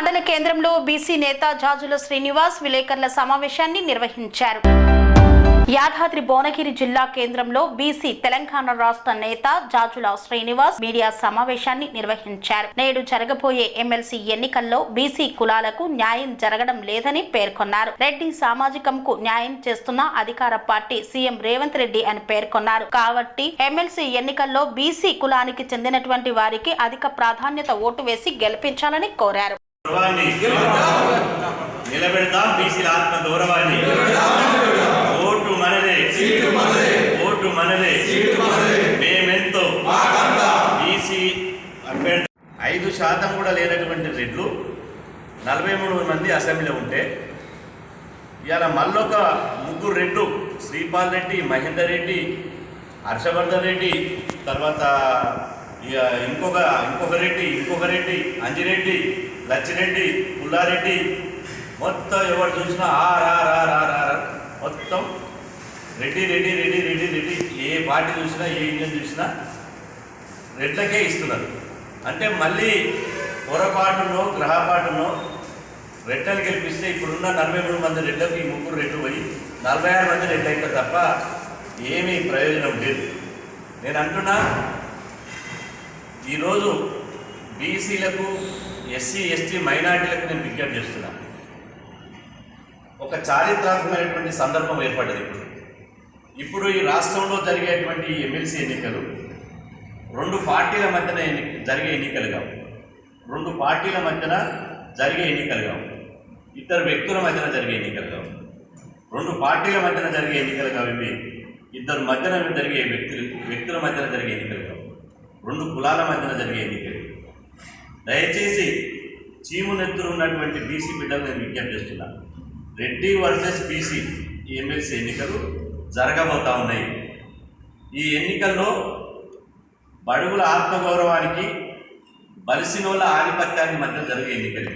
మండల కేంద్రంలో బీసీ నేత జాజుల శ్రీనివాస్ విలేకరుల సమావేశాన్ని నిర్వహించారు. యాదాద్రి భువనగిరి జిల్లా కేంద్రంలో బీసీ తెలంగాణ రాష్ట్ర నేత జాజుల శ్రీనివాస్ మీడియా సమావేశాన్ని నిర్వహించారు. నేడు జరగబోయే ఎమ్మెల్సీ ఎన్నికల్లో బీసీ కులాలకు న్యాయం జరగడం లేదని పేర్కొన్నారు. రెడ్డి సామాజికంకు న్యాయం చేస్తున్న అధికార పార్టీ సీఎం రేవంత్ రెడ్డి అని పేర్కొన్నారు. కాబట్టి ఎమ్మెల్సీ ఎన్నికల్లో బీసీ కులానికి చెందినటువంటి వారికి అధిక ప్రాధాన్యత ఓటు వేసి గెలిపించాలని కోరారు. గౌరవాన్ని నిలబెడదాం బీసీల ఆత్మ గౌరవాన్ని ఓటు మనదే. ఓటు మనదే. మేమెంతో. బీసీ ఐదు శాతం కూడా లేనటువంటి రెడ్లు నలభై మూడు మంది అసెంబ్లీలో ఉంటే ఇవాళ మళ్ళొక ముగ్గురు రెడ్లు శ్రీపాల్ రెడ్డి మహేందర్ రెడ్డి హర్షవర్ధన్ రెడ్డి తర్వాత ఇక ఇంకొక ఇంకొక రెడ్డి ఇంకొక రెడ్డి అంజిరెడ్డి లచ్చిరెడ్డి పుల్లారెడ్డి. మొత్తం ఎవరు చూసినా R R R R R మొత్తం రెడ్డి రెడ్డి రెడ్డి రెడ్డి రెడ్డి. ఏ పార్టీ చూసినా ఏ ఇంజన్ చూసినా రెడ్లకే ఇస్తున్నారు. అంటే మళ్ళీ పొరపాటునో గ్రహపాటునో రెడ్లను గెలిపిస్తే ఇప్పుడున్న నలభై మూడు మంది రెడ్లకు ఈ ముగ్గురు రెడ్లు పోయి నలభై ఆరు మంది రెడ్లు అయితే తప్ప ఏమీ ప్రయోజనం లేదు. నేను అంటున్నా ఈరోజు బీసీలకు ఎస్సీ ఎస్టీ మైనార్టీలకు నేను విజ్ఞప్తి చేస్తున్నా. ఒక చారిత్రాత్మకమైనటువంటి సందర్భం ఏర్పడ్డది ఇప్పుడు. ఇప్పుడు ఈ రాష్ట్రంలో జరిగేటువంటి ఎమ్మెల్సీ ఎన్నికలు రెండు పార్టీల మధ్యన ఎన్ని జరిగే ఎన్నికలు కావు. రెండు పార్టీల మధ్యన జరిగే ఎన్నికలు కావు. ఇద్దరు వ్యక్తుల మధ్యన జరిగే ఎన్నికలు కావు. రెండు పార్టీల మధ్యన జరిగే ఎన్నికలు కావు ఇవి. ఇద్దరు మధ్యన జరిగే వ్యక్తులు వ్యక్తుల మధ్యన జరిగే ఎన్నికలు కావు. రెండు కులాల మధ్యన జరిగే ఎన్నికలు. దయచేసి చీము నెత్తురు ఉన్నటువంటి బీసీ బిడ్డలు నేను విజ్ఞప్తి చేస్తున్నాను రెడ్డి వర్సెస్ బీసీ ఈ ఎమ్మెల్సీ ఎన్నికలు జరగబోతా ఉన్నాయి. ఈ ఎన్నికల్లో బడుగుల ఆత్మగౌరవానికి బలిసినోళ్ళ ఆధిపత్యానికి మధ్య జరిగే ఎన్నికలు.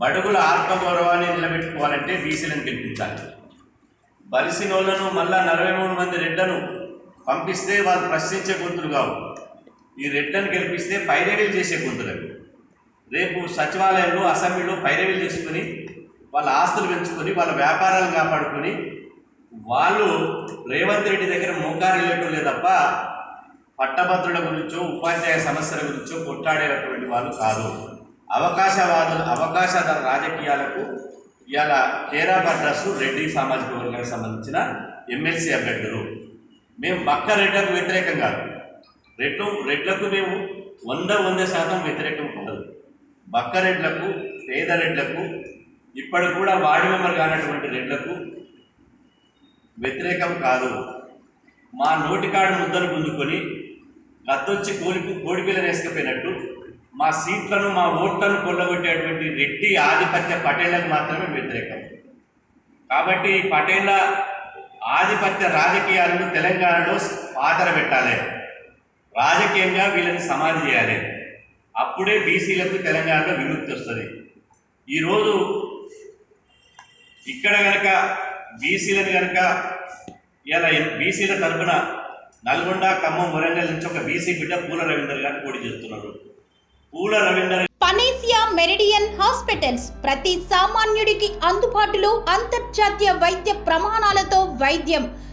బడుగుల ఆత్మగౌరవాన్ని నిలబెట్టుకోవాలంటే బీసీలను గెలిపించాలి. బలిసినోళ్ళను మళ్ళా నలభై మూడు మంది రెడ్లను పంపిస్తే వాళ్ళు ప్రశ్నించే గొంతులు కావు. ఈ రెడ్లను గెలిపిస్తే పైరవీలు చేసే గుంతులకు రేపు సచివాలయంలో అసెంబ్లీలో పైరవీలు చేసుకుని వాళ్ళ ఆస్తులు పెంచుకొని వాళ్ళ వ్యాపారాలను కాపాడుకొని వాళ్ళు రేవంత్ రెడ్డి దగ్గర మోకారిల్లేటోళ్ళే తప్ప పట్టభద్రుల గురించో ఉపాధ్యాయ సమస్యల గురించో కొట్లాడేటటువంటి వాళ్ళు కాదు. అవకాశవాదులు అవకాశధర రాజకీయాలకు ఇవాళ కేరా బడ్రస్ రెడ్డి సామాజిక వర్గానికి సంబంధించిన ఎమ్మెల్సీ అభ్యర్థులు. మేము బక్క రెడ్లకు వ్యతిరేకం కాదు. రెడ్లు రెడ్లకు మేము వంద వంద శాతం వ్యతిరేకం ఉండదు బక్క రెడ్లకు పేద రెడ్లకు ఇప్పటికి కూడా వార్డు మెంబర్ కానటువంటి రెడ్లకు వ్యతిరేకం కాదు. మా నోటికాడు ముద్దను గుంజుకొని గద్దొచ్చి కోడి కోడిపిల్ల వేసుకుపోయినట్టు మా సీట్లను మా ఓట్లను కొల్లగొట్టేటువంటి రెడ్డి ఆధిపత్య పటేళ్ళకు మాత్రమే వ్యతిరేకం. కాబట్టి పటేళ్ళ ఆధిపత్య రాజకీయాలను తెలంగాణలో పాతర పెట్టాలి రాజకీయంగా వీళ్ళని సమాధి చేయాలి. అప్పుడే బీసీలకు తెలంగాణలో విముక్తి వస్తుంది. ఈరోజు ఇక్కడ కనుక బీసీలను కనుక ఇలా బీసీల తరఫున నల్గొండ ఖమ్మం వరంగల్ నుంచి ఒక బీసీ బిడ్డ పూల రవీందర్ గారు పోటీ చేస్తున్నారు. పూల రవీందర్ పనేసియా మెరిడియన్ హాస్పిటల్స్ ప్రతి సామాన్యుడికి అందుబాటులో అంతర్జాతీయ వైద్య ప్రమాణాలతో వైద్యం.